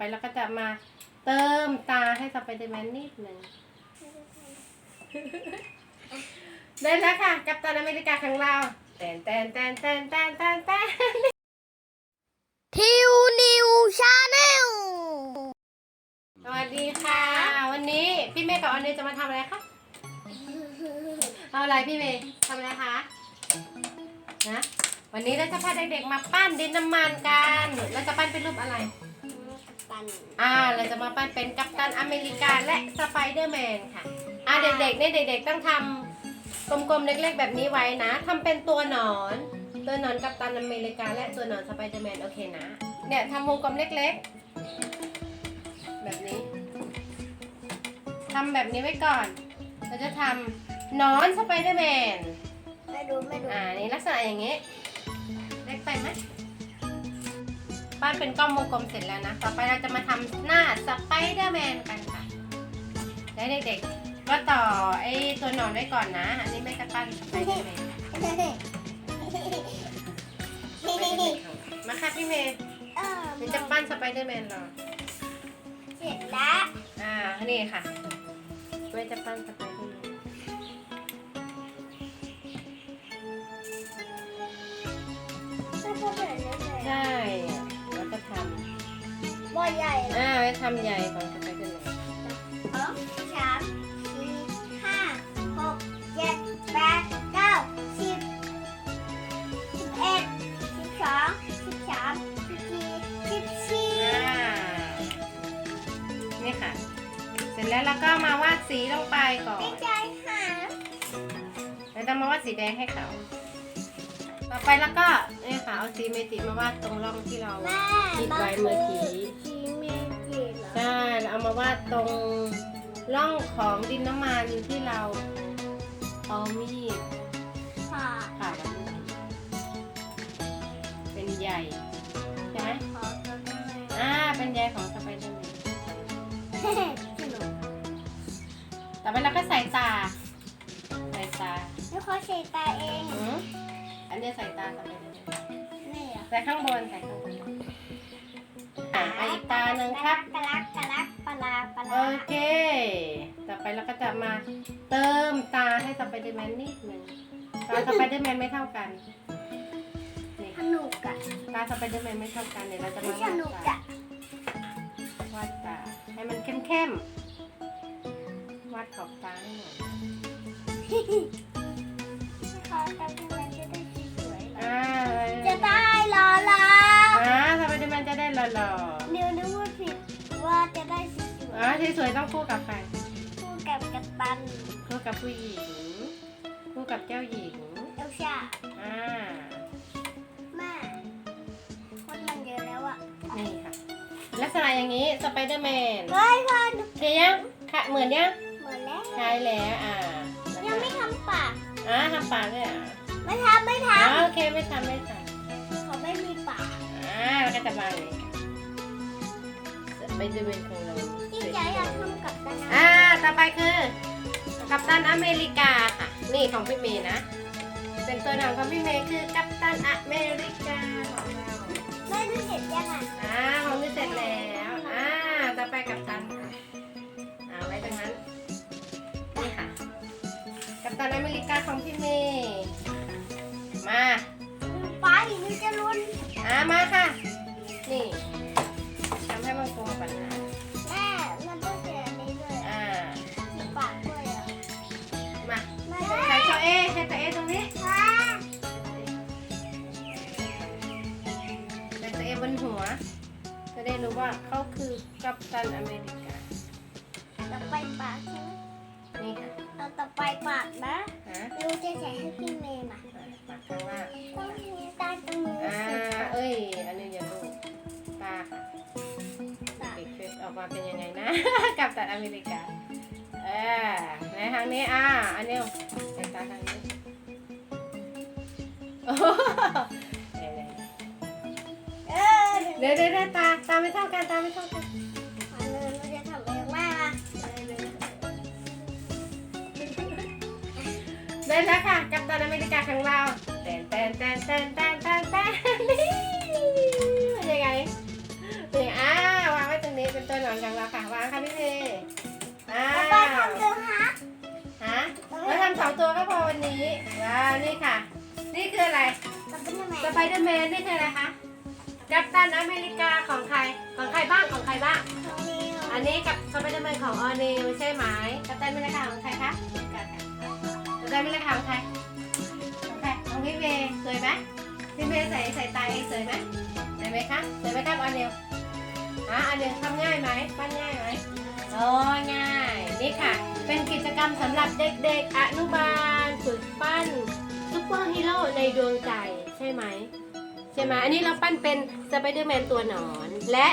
ไปเราก็จะมาเติมตาให้สไปเดอร์แมนนิดหนึ่ง ได้แล้วค่ะ กัปตันอเมริกาของเราแตนแตนแตนแตนแตนแตนแตนทิวนิวชาแนลสวัสดีค่ะ วันนี้พี่เมย์กับออนเนยจะมาทำอะไรคะเอาอะไรพี่เมย์ทำอะไรคะนะวันนี้เราจะพาเด็กๆมาปั้นดินน้ำมันกันเราจะปั้นเป็นรูปอะไรปั นอ่าเราจะมาปั้นเป็นกัปตันอเมริกาและสไปเดอร์แมนค่ะอ่าเด็กๆเนี่ยเด็ก ๆ ต้องทำกลมๆเล็ก ๆ แบบนี้ไว้นะทำเป็นตัวหนอน ตัวหนอนกัปตันอเมริกา และตัวหนอนสไปเดอร์แมนโอเคนะเนี่ยทำวงกลมเล็กๆ แบบนี้ทำแบบนี้ไว้ก่อน เราจะทำหนอนสไปเดอร์แมน ไม่ดูไม่ดู อ่า นี่ลักษณะอย่างนี้ เล็กไปไหม ปั้นเป็นก้อมวงกลมเสร็จแล้วนะ ต่อไปเราจะมาทำหน้าสไปเดอร์แมนกันค่ะแล้วเด็กๆ ก็ต่อไอ้ตัวหนอนไว้ก่อนนะ อันนี้ไม่กระปั้นสไปเดอร์แมนมาค่ะพี่เมย์เออเดี๋ยวจะปั้นสไปเดอร์แมนรอ เสร็จแล้ว อ่า นี่ค่ะเว้ยจะปั้นสไปเดอร์แมนไม่พูดแบบนี้เลยใช่แล้วก็ทบ่อ ใหญ่ำอ่าไว้ทำใหญ่ของสไปเดอร์แมนสองสามสี่ห้าหกเจ็ดแปดเก้าสิบสิบเอ็ดสิบสองสิบสามสิบสี่สิบสี่อ่านี่ค่ะ เสร็จแล้วเราก็มาวาดสีลงไปก่อนไม่ใจหาแล้วจะมาวาดสีแดงให้เขา ต่อไปแล้วก็นี่ค่ะเอาสีเมจิมาวาดตรงร่องที่เราแม่คิดไว้เมื่อกี้ ชีเมจิเหรอใช่แล้วเอามาวาดตรงร่องของดินน้ำมันที่เราเอามีดค่ะผ่าแบบนี้เป็นใหญ่ใช่ไหมขอตัวหน่อยอ่าเป็นใยของสไปเดอร์แมนสนุกต่อไปเราก็ใส่ตา ใส่ตาแล้วขอเสกตาเองอืมอันนี้ใส่ตาสไปเดอร์แมน นี่เหรอใส่ข้างบนใส่ข้างบนอะเอาอีกตาหนึ่งครับกะลัก ลักปลาร้าปลาโอร้าเค ต่อไปเราก็จะมาเติมตาให้สไปเดอร์แมนนิดหนึ่งตาสไปเดอร์แมนไม่เท่ากันนี่สนุกอะตาสไปเดอร์แมนไม่เท่ากันเนี่ยเราจะไม่มาสวาดนุกตาอะวาดตาให้มันเข้มๆวาดขอบตาให้หน่อยขอทำให้มันจะได้สวยๆอ่าจะได้รอละ อ่าสไปเดอร์แมนจะได้หล่อเสวยๆอ่าสวยๆต้องคู่กับใครๆคู่กับกัปตันคู่กับผู้หญิงคู่กับเจ้าหญิงเอลซ่าอ่าแม่คนมันเยอะแล้วอะนี่ค่ะลักษณะอย่างนี้สไปเดอร์แมนเฮ้ยพ่อหนูเทียังค่ะเหมือนยังหมดแล้วใช่แล้วอ่ายังไม่ทำปากอ่าทำปากด้วยอะไม่ทำไม่ทอ่าโอเคไม่ทำไม่ทำเขาไม่มีปากำอ่าแล้วก็จะมาเลยสไปเดอร์แมนของเรา ที่ใจอยากทำกับตันอ่า ต่อไปคือกัปตันอเมริกาค่ะ นี่ของพี่เมย์นะ เป็นตัวหนังของพี่เมย์คือกัปตันอเมริกาของเราไม่ได้เห็นยังไงอ่าของพี่เสร็จแล้ว อ่า ต่อไปกัปตันค่ะอ่าไว้ตรงนั้น นี่ค่ะ กัปตันอเมริกาของพี่เมย์ มาป้าอีกนี่จะรุนอ่ามาค่ะ บนหัว จะได้รู้ว่าเขาคือกัปตันอเมริกาต่อไปปากใช่ไหมนี่ค่ะเอาต่อไปปากนะฮะลูกจะใส่ให้พี่เมย์มาอ่าปากข้างล่างต้องมีตาตรงนี้อ่าสิเอ้ยอันนี้อย่าลูกตาค่ะเด็กช่วยออกมาเป็นยังไงนะ กัปตันอเมริกาเออในทางนี้อ่าอันนี้ใส่ตาทางนี้ เดี๋ยวเดี๋ยวตาตาไม่เท่ากันตาไม่เท่ากันอันนึงเราจะทำเองแม่ละได้แล้วค่ะ กับตอนอเมริกาของเราเต้นเต้นเต้นเต้นเต้นเตนแตนเป็นยังไงนี่อ้าววางไว้ตรงนี้เป็นตัวหนอนของเราค่ะวางค่ะพี่เพอ้าวไปทำเดียวฮะฮะเราทำสองตัวก็พอวันนี้ว้าวนี่ค่ะ นี่คืออะไรสไปเดอร์แมนนี่คืออะไรคะ กัปตันอเมริกาของใคร ของใครบ้าง ของใครบ้าง อันนี้กับสไปเดอร์แมนของออนิวใช่ไหมกัปตันอเมริกาของใครคะ กัปตันอเมริกาของใคร ของใคร ของพี่เมย์สวยไหมพี่เมย์ใส่ใส่ตาเองสวยไหมสวยไหมคะสวยไหมครับออนิวฮะออนิวทำง่ายไหมปั้นง่ายไหมโอ้ง่าย นี่ค่ะ เป็นกิจกรรมสำหรับเด็กๆ อนุบาลฝึกปั้นซุปเปอร์ฮีโร่ในดวงใจใช่ไหม ใช่ไหมอันนี้เราปั้นเป็นสไปเดอร์แมนตัวหนอน และ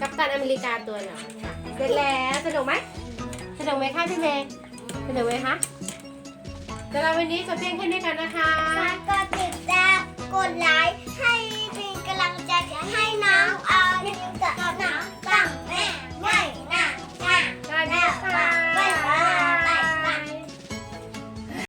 กัปตันอเมริกาตัวหนอนค่ะเสร็จแล้วสนุกไหมสนุกไหมคะพี่เมย์สนุกไหมคะสำหรับวันนี้จบเพียงแค่นี้กันนะคะ ฝากกดติดตามกดไล